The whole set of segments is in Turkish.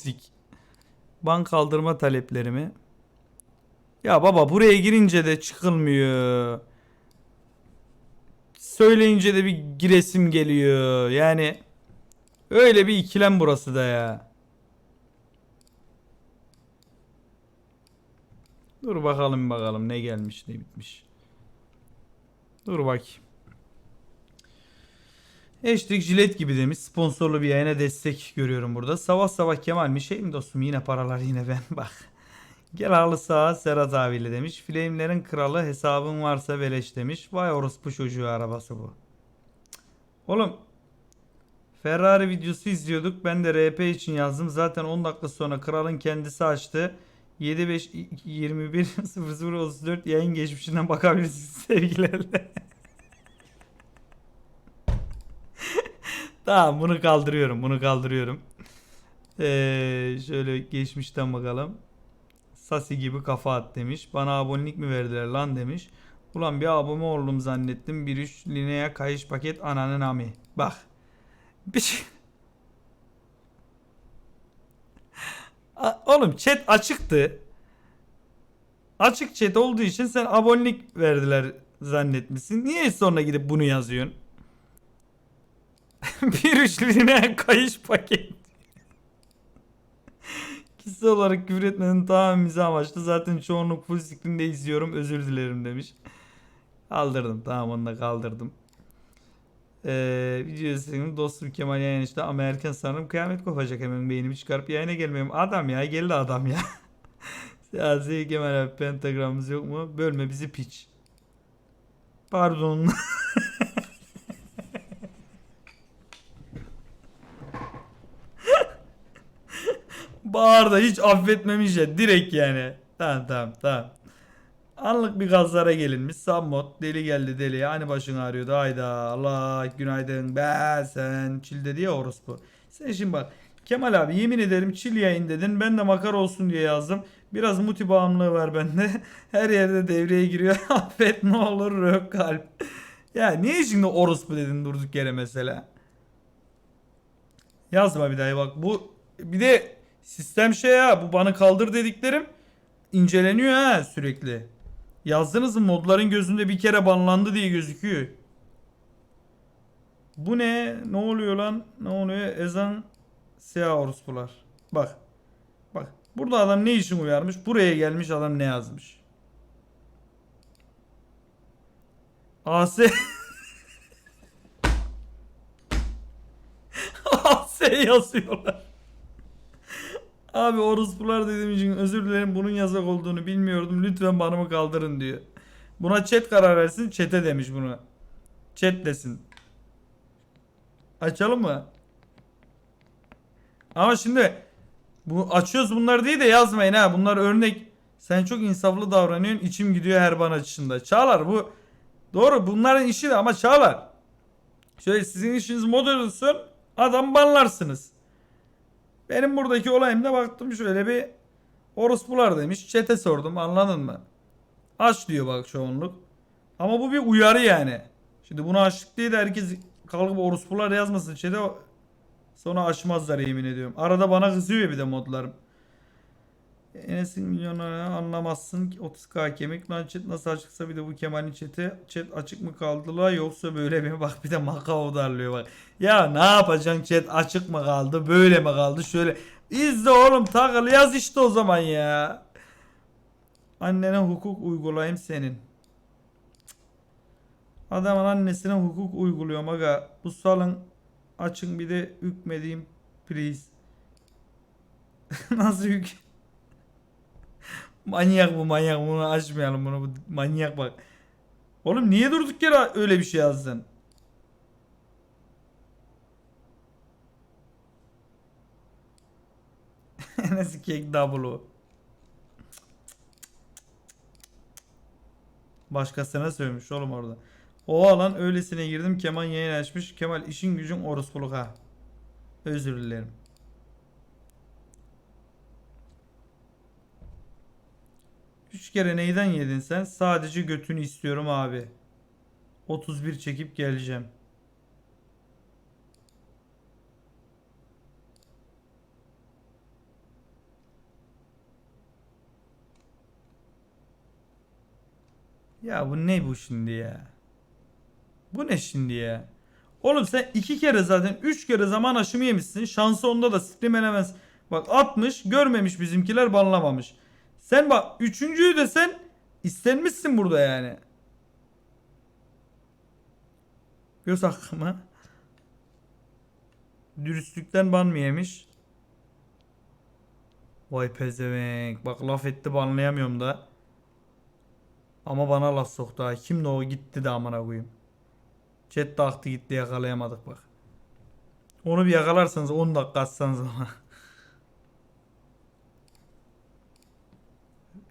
Sik. Ban kaldırma taleplerimi. Ya baba buraya girince de çıkılmıyor. Söyleyince de bir giresim geliyor. Yani öyle bir ikilem burası da ya. Dur bakalım bakalım ne gelmiş ne bitmiş. Dur bakayım. Hashtag jilet gibi demiş. Sponsorlu bir yayına destek görüyorum burada. Sabah sabah Kemal mi şey mi dostum yine paralar yine ben bak. Gel halı sağa Serhat abiyle demiş. Flame'lerin kralı hesabın varsa beleş demiş. Vay orospu çocuğu arabası bu. Oğlum Ferrari videosu izliyorduk. Ben de RP için yazdım. Zaten 10 dakika sonra kralın kendisi açtı. 75 21 00 34 yayın geçmişinden bakabilirsiniz sevgilerle. Tamam bunu kaldırıyorum. Bunu kaldırıyorum. Ee, şöyle geçmişten bakalım. Sasi gibi kafa at demiş. Bana abonelik mi verdiler lan demiş. Ulan bir abone oldum zannettim. Bir üç lineye kayış paket ananın ami. Bak. Bir şey... Oğlum chat açıktı. Açık chat olduğu için sen abonelik verdiler zannetmişsin. Niye sonra gidip bunu yazıyorsun? bir üçlüğüne kayış paket. Kişisel olarak küfür etmenin tamamen mizah amaçlı. Zaten çoğunluk full screen'de izliyorum. Özür dilerim demiş. Kaldırdım. Tamam onu da kaldırdım. Ee, video izledim. Dostum Kemal yayın işte ama erken sanırım kıyamet kopacak hemen beynimi çıkarıp yayına gelmeyeyim. Adam ya geldi adam ya. Siyasi Kemal abi pentagramımız yok mu? Bölme bizi piç. Pardon. Bağır hiç affetmemiş ya. Direkt yani. Tamam tamam tamam. Anlık bir gazlara gelinmiş. Sammot deli geldi deli. Hani başın ağrıyordu. Hayda Allah günaydın. Be sen çil dedi ya orospu. Sen şimdi bak. Kemal abi yemin ederim çil yayın dedin. Ben de makar olsun diye yazdım. Biraz muti bağımlılığı var bende. Her yerde devreye giriyor. Affet ne olur rök kalp. Ya niye şimdi orospu dedin durduk yere mesela? Yazma bir daha bak bu bir de sistem şey ya bu bana kaldır dediklerim inceleniyor ha sürekli. Yazdınız mı modların gözünde bir kere banlandı diye gözüküyor. Bu ne? Ne oluyor lan? Ne oluyor? Ezan siyah orospular. Bak. Bak. Burada adam ne için uyarmış? Buraya gelmiş adam ne yazmış? AS AS yazıyorlar. Abi orospular dediğim için özür dilerim bunun yasak olduğunu bilmiyordum. Lütfen banımı kaldırın diyor. Buna chat karar versin. Chat'e demiş bunu. Chat desin. Açalım mı? Ama şimdi bu açıyoruz bunları diye de yazmayın ha. Bunlar örnek. Sen çok insaflı davranıyorsun. İçim gidiyor her ban açışında. Çağlar bu doğru bunların işi de ama Çağlar. Şöyle sizin işiniz moderasyon adam banlarsınız. Benim buradaki olayımda baktım şöyle bir orospular demiş. Çete sordum anladın mı? Aç diyor bak çoğunluk. Ama bu bir uyarı yani. Şimdi bunu açtık diye de herkes kalkıp orospular yazmasın çete. Sonra açmazlar yemin ediyorum. Arada bana kızıyor bir de modlarım. Enes'in milyonları anlamazsın ki 30k kemik lan chat nasıl açıksa bir de bu Kemal'in chat'i chat açık mı kaldılar yoksa böyle mi bak bir de Macao darlıyor bak. Ya ne yapacaksın chat açık mı kaldı böyle mi kaldı şöyle izle oğlum takıl yaz işte o zaman ya. Annene hukuk uygulayayım senin. Adamın annesine hukuk uyguluyorum aga. Bu salın açın bir de hükmedeyim please. Nasıl hük? Manyak bu manyak bunu açmayalım bunu bu manyak bak. Oğlum niye durduk yere öyle bir şey yazdın? Nasıl kek double'u? Başkasına sövmüş oğlum orada. O alan öylesine girdim Kemal yayın açmış. Kemal işin gücün orospuluk ha. Özür dilerim. Üç kere neyden yedin sen? Sadece götünü istiyorum abi. 31 çekip geleceğim. Ya bu ne bu şimdi ya? Bu ne şimdi ya? Oğlum sen iki kere zaten üç kere zaman aşımı yemişsin. Şansı onda da siklim elemez. Bak atmış görmemiş bizimkiler banlamamış. Sen bak üçüncüyü de sen istenmişsin burada yani. Göz hakkı mı? Dürüstlükten ban mı yemiş? Vay pezevenk. Bak laf etti banlayamıyorum da. Ama bana laf soktu ha. Kimdi o gitti de amına koyayım. Chat de gitti yakalayamadık bak. Onu bir yakalarsanız 10 dakika atsanız ona.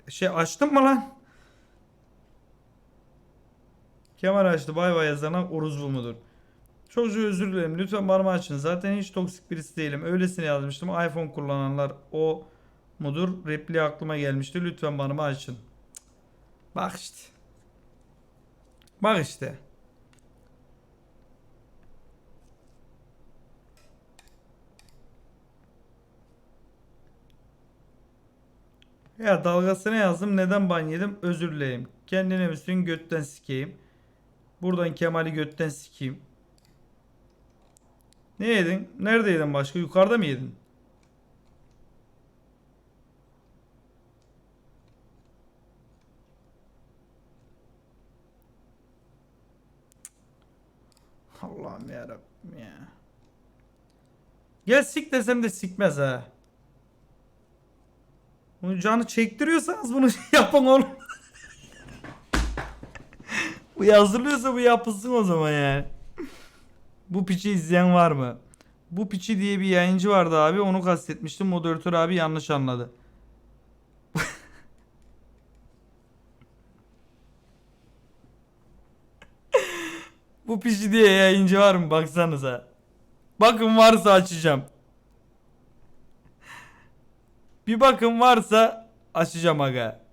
Şey açtın mı lan? Kemal açtı bay bay yazana oruz bu mudur? Çocuğu özür dilerim lütfen bana açın. Zaten hiç toksik birisi değilim. Öylesine yazmıştım. iPhone kullananlar o mudur? Repli aklıma gelmişti. Lütfen bana açın. Bak işte. Bak işte. Ya dalgasına yazdım. Neden ban yedim? Özür dileyim. Kendine misin götten sikeyim. Buradan Kemal'i götten sikeyim. Ne yedin? Nerede yedin başka? Yukarıda mı yedin? Allah'ım yarabbim ya. Gel sik desem de sikmez ha. Bunu canı çektiriyorsanız bunu yapın oğlum. bu yazılıyorsa bu yapılsın o zaman yani. Bu piçi izleyen var mı? Bu piçi diye bir yayıncı vardı abi onu kastetmiştim. Moderatör abi yanlış anladı. Bu piçi diye yayıncı var mı baksanıza. Bakın varsa açacağım. Bir bakın varsa açacağım aga.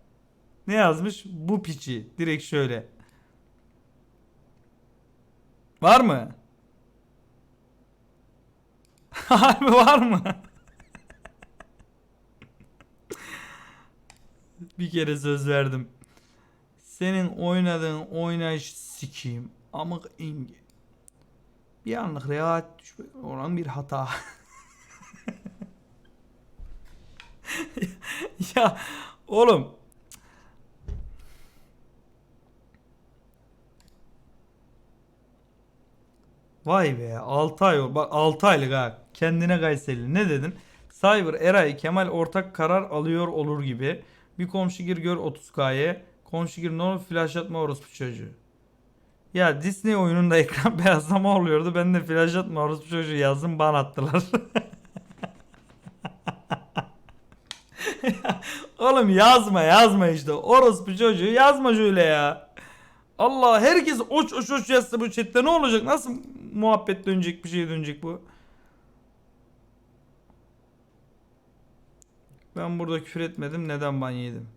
Ne yazmış? Bu piçi. Direkt şöyle. Var mı? Harbi var mı? Bir kere söz verdim. Senin oynadığın oynayış sikiyim. Amık ingi. Bir anlık rehavet düşmek olan bir hata. ya oğlum. Vay be 6 ay ol. Bak 6 aylık ha. Kendine Kayseri. Ne dedin? Cyber, Eray, Kemal ortak karar alıyor olur gibi. Bir komşu gir gör 30K'ye. Komşu gir ne olur flash atma orospu çocuğu. Ya Disney oyununda ekran beyazlama oluyordu. Ben de flash atma orospu çocuğu yazdım ban attılar. Oğlum yazma yazma işte. Orospu çocuğu yazma şöyle ya. Allah herkes oç oç oç yazsa bu chatte ne olacak? Nasıl muhabbet dönecek bir şey dönecek bu? Ben burada küfür etmedim. Neden ban yedim?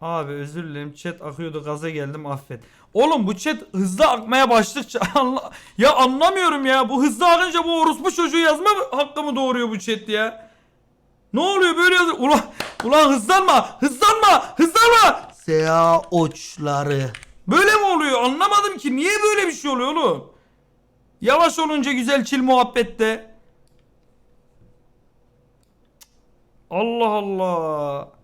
Abi özür dilerim chat akıyordu gaza geldim affet. Oğlum bu chat hızlı akmaya başladıkça anla ya anlamıyorum ya bu hızlı akınca bu orospu çocuğu yazma hakkı mı doğuruyor bu chat ya? Ne oluyor böyle yazıyor? Ulan, ulan hızlanma hızlanma hızlanma. Sea oçları. Böyle mi oluyor anlamadım ki niye böyle bir şey oluyor oğlum? Yavaş olunca güzel çil muhabbette. Allah Allah.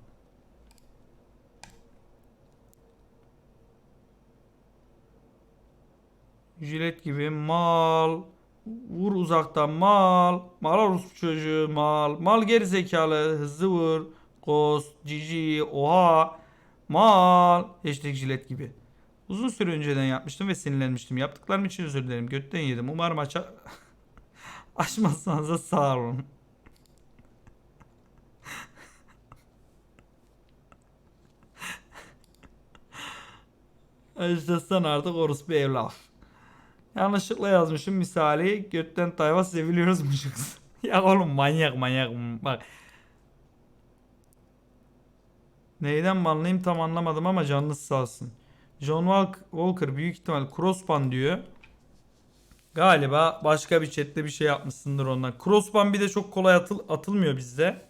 Jilet gibi mal. Vur uzaktan mal. Mal orospu çocuğu mal. Mal geri zekalı. Hızlı vur. Ghost. Cici. Oha. Mal. Hashtag jilet gibi. Uzun süre önceden yapmıştım ve sinirlenmiştim. Yaptıklarım için özür dilerim. Götten yedim. Umarım aça... Açmazsanız da sağ olun. Sen artık orospu evlat. Yanlışlıkla yazmışım misali götten tayva seviliyoruzmuşuz. ya oğlum manyak manyak bak. Neyden banlayayım tam anlamadım ama canlısı sağ olsun. John Walk- Walker büyük ihtimal crossban diyor. Galiba başka bir chatte bir şey yapmışsındır ondan. Crossban bir de çok kolay atıl atılmıyor bizde.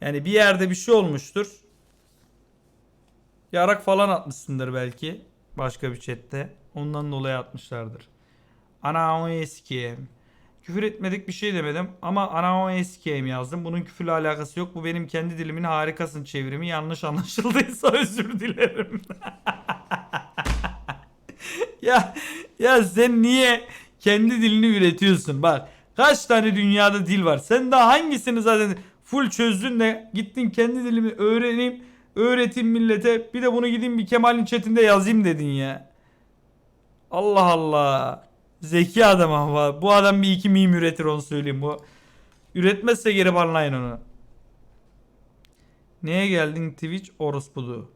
Yani bir yerde bir şey olmuştur. Yarak falan atmışsındır belki. Başka bir chatte. Ondan dolayı atmışlardır. Ana o eskiyim. Küfür etmedik bir şey demedim ama ana o eskiyim yazdım. Bunun küfürle alakası yok. Bu benim kendi dilimin harikasın çevrimi. Yanlış anlaşıldıysa özür dilerim. ya ya sen niye kendi dilini üretiyorsun? Bak kaç tane dünyada dil var. Sen daha hangisini zaten full çözdün de gittin kendi dilimi öğreneyim, öğreteyim millete. Bir de bunu gideyim bir Kemal'in chatinde yazayım dedin ya. Allah Allah. Zeki adam ama. Bu adam bir iki meme üretir onu söyleyeyim. Bu üretmezse geri banlayın onu. Neye geldin Twitch orospulu?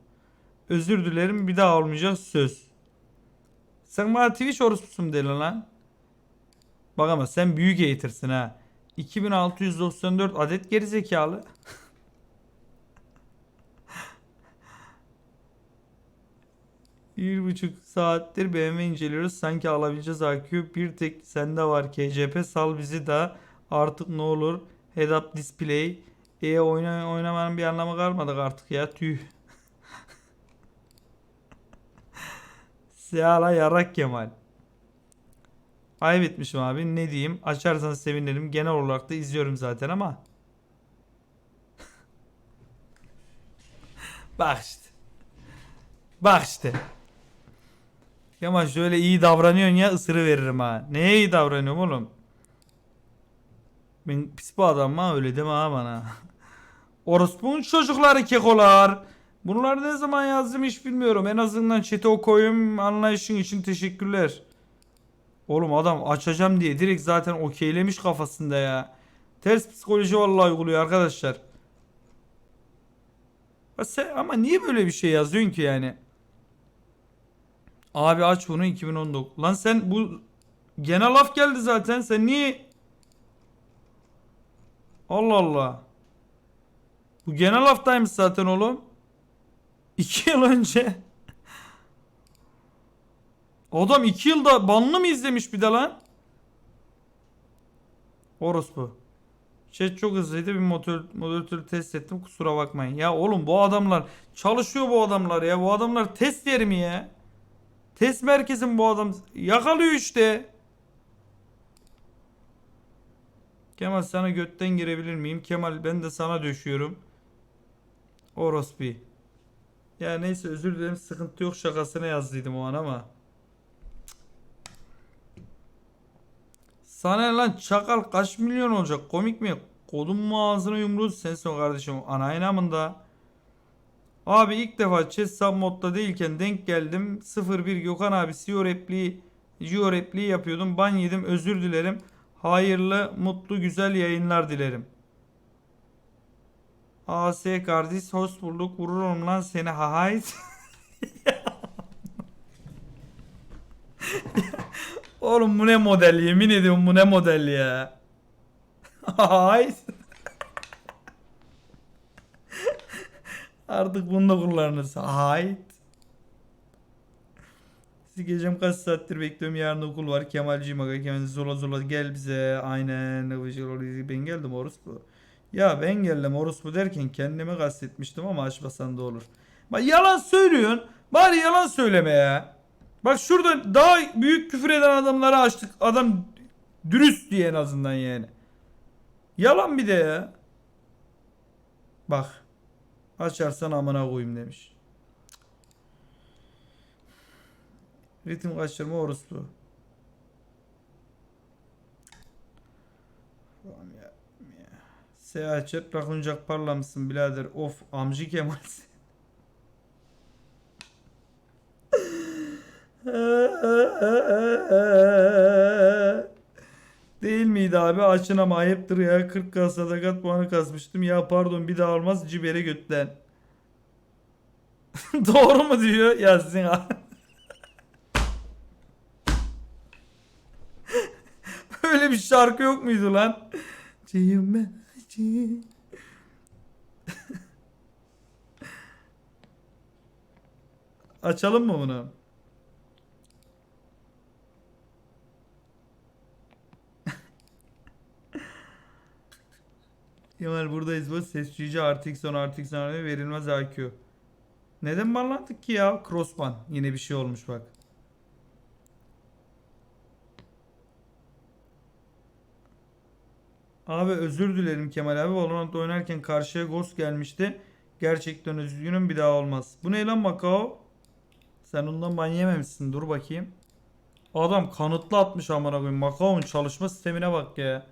Özür dilerim bir daha olmayacak söz. Sen bana Twitch orospusu mu dedin lan? Bak ama sen büyük hater'sın ha. 2694 adet gerizekalı. Bir buçuk saattir BMW inceliyoruz. Sanki alabileceğiz AQ. Bir tek sende var KCP. Sal bizi da. Artık ne olur. Head up display. E oyna, oynamanın bir anlamı kalmadı artık ya. Tüh. Seala yarak Kemal. Ayıp etmişim abi. Ne diyeyim? Açarsanız sevinirim. Genel olarak da izliyorum zaten ama. Bak işte. Bak işte. Kemal şöyle iyi davranıyorsun ya ısırı veririm ha. Neye iyi davranıyorum oğlum? Ben pis bir adam ha öyle deme ha bana. Orospu'nun çocukları kekolar. Bunları ne zaman yazdım hiç bilmiyorum. En azından chat'e okuyayım anlayışın için teşekkürler. Oğlum adam açacağım diye direkt zaten okeylemiş kafasında ya. Ters psikoloji vallahi uyguluyor arkadaşlar. Ama niye böyle bir şey yazıyorsun ki yani? Abi aç bunu 2019. Lan sen bu genel laf geldi zaten. Sen niye Allah Allah. Bu genel haftaymış zaten oğlum. 2 yıl önce. Adam 2 yılda banlı mı izlemiş bir de lan? Orospu. Chat çok hızlıydı bir motor, moderatörü test ettim kusura bakmayın. Ya oğlum bu adamlar çalışıyor bu adamlar ya. Bu adamlar test yeri mi ya? Test merkezim bu adam. Yakalıyor işte. Kemal sana götten girebilir miyim? Kemal ben de sana döşüyorum. Orospi. Ya neyse özür dilerim sıkıntı yok şakasına yazdıydım o an ama. Sana lan çakal kaç milyon olacak komik mi? Kodum mu ağzına yumruğu sensin kardeşim anayın amında. Abi ilk defa chess sub modda değilken denk geldim. 01 Gökhan abi CEO repliği Gio repliği yapıyordum. Ban yedim özür dilerim. Hayırlı, mutlu, güzel yayınlar dilerim. AS kardeş hoş bulduk. Vururum lan seni hayt. Oğlum bu ne model yemin ediyorum bu ne model ya. Hayt. Artık bunu da kullanırız. Hayt. Sizi gecem kaç saattir bekliyorum. Yarın okul var. Kemalciğim aga Kemal zola zola gel bize. Aynen. Ben geldim orospu. Ya ben geldim orospu derken kendimi kastetmiştim ama açmasan da olur. Bak yalan söylüyorsun. Bari yalan söyleme ya. Bak şurada daha büyük küfür eden adamları açtık. Adam dürüst diye en azından yani. Yalan bir de ya. Bak. Açarsan amına koyayım demiş. Ritim kaçırma orospu. Seyahat et rakuncak parlamışsın birader. Of amcı Kemal. Değil miydi abi? Açın ama ayıptır ya. 40 kas sadakat puanı kasmıştım. Ya pardon bir daha olmaz cibere götten. Doğru mu diyor Yasin abi? Öyle bir şarkı yok muydu lan? Cime. Açalım mı bunu? Kemal buradayız bu ses duyucu artı x 10 artı x 10 verilmez IQ. Neden banlandık ki ya? Crossban. Yine bir şey olmuş bak. Abi özür dilerim Kemal abi. Valorant oynarken karşıya ghost gelmişti. Gerçekten üzgünüm bir daha olmaz. Bu ne lan Macao? Sen ondan ban yememişsin. Dur bakayım. Adam kanıtlı atmış amına koyayım. Macao'nun çalışma sistemine bak ya.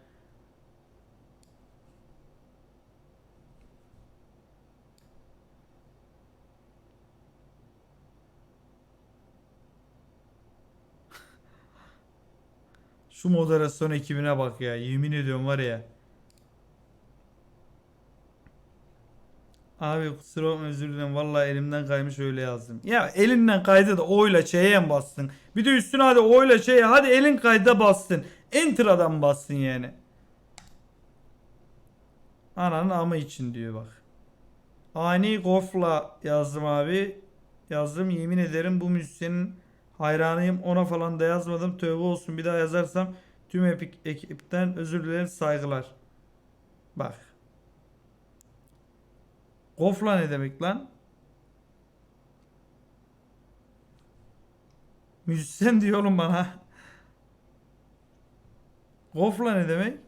Şu moderasyon ekibine bak ya. Yemin ediyorum var ya. Abi kusura bakma özür dilerim. Vallahi elimden kaymış öyle yazdım. Ya elinden kaydı da oyla Ç'ye mi bastın? Bir de üstüne hadi oyla Ç'ye hadi elin kayda bastın. Enter'dan bastın yani. Ananın amı için diyor bak. Ani Gof'la yazdım abi. Yazdım yemin ederim bu müzisyenin hayranıyım. Ona falan da yazmadım. Tövbe olsun bir daha yazarsam tüm epik ekipten özür dilerim saygılar. Bak. Gofla ne demek lan? Müzisyen diyor oğlum bana. Gofla ne demek?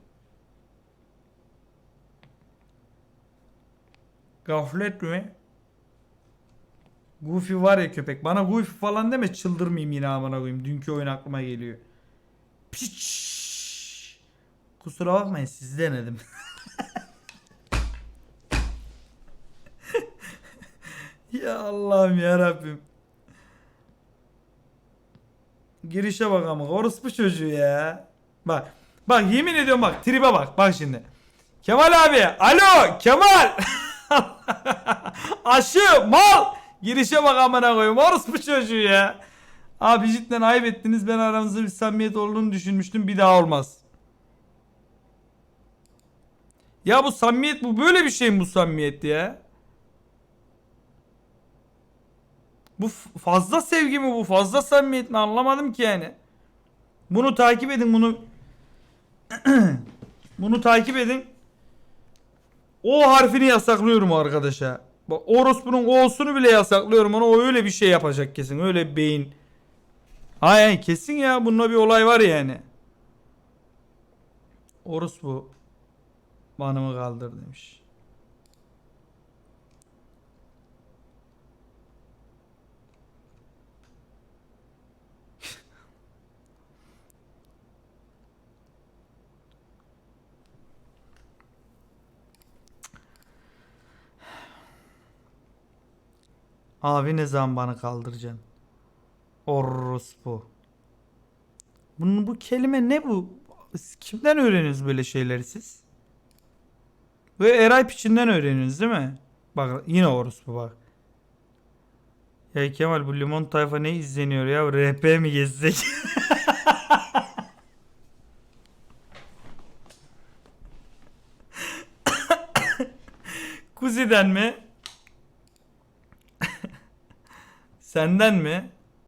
Gaflet mi? Goofy var ya köpek. Bana Goofy falan deme çıldırmayayım yine amına koyayım. Dünkü oyun aklıma geliyor. Piç. Kusura bakmayın sizi denedim. ya Allah'ım ya Rabbim. Girişe bak ama orospu çocuğu ya. Bak. Bak yemin ediyorum bak tribe bak. Bak şimdi. Kemal abi. Alo Kemal. Aşı mal. Girişe bak amına koyayım. Orospu çocuğu ya. Abi cidden ayıp ettiniz. Ben aramızda bir samimiyet olduğunu düşünmüştüm. Bir daha olmaz. Ya bu samimiyet bu böyle bir şey mi bu samimiyet ya? Bu fazla sevgi mi bu? Fazla samimiyet mi? Anlamadım ki yani. Bunu takip edin bunu. bunu takip edin. O harfini yasaklıyorum arkadaşa. Bak orospunun o'sunu bile yasaklıyorum. Ona o öyle bir şey yapacak kesin. Öyle bir beyin. Aynen kesin ya. Bunda bir olay var yani. Orospu banımı kaldır demiş. Abi ne zaman bana kaldıracaksın? Orospu. Bunun bu kelime ne bu? Kimden öğreniyorsunuz böyle şeyleri siz? Ve Eray piçinden öğreniyorsunuz değil mi? Bak yine orospu bak. Ya Kemal bu limon tayfa ne izleniyor ya? RP mi gezsek? Kuzi'den mi? Senden mi?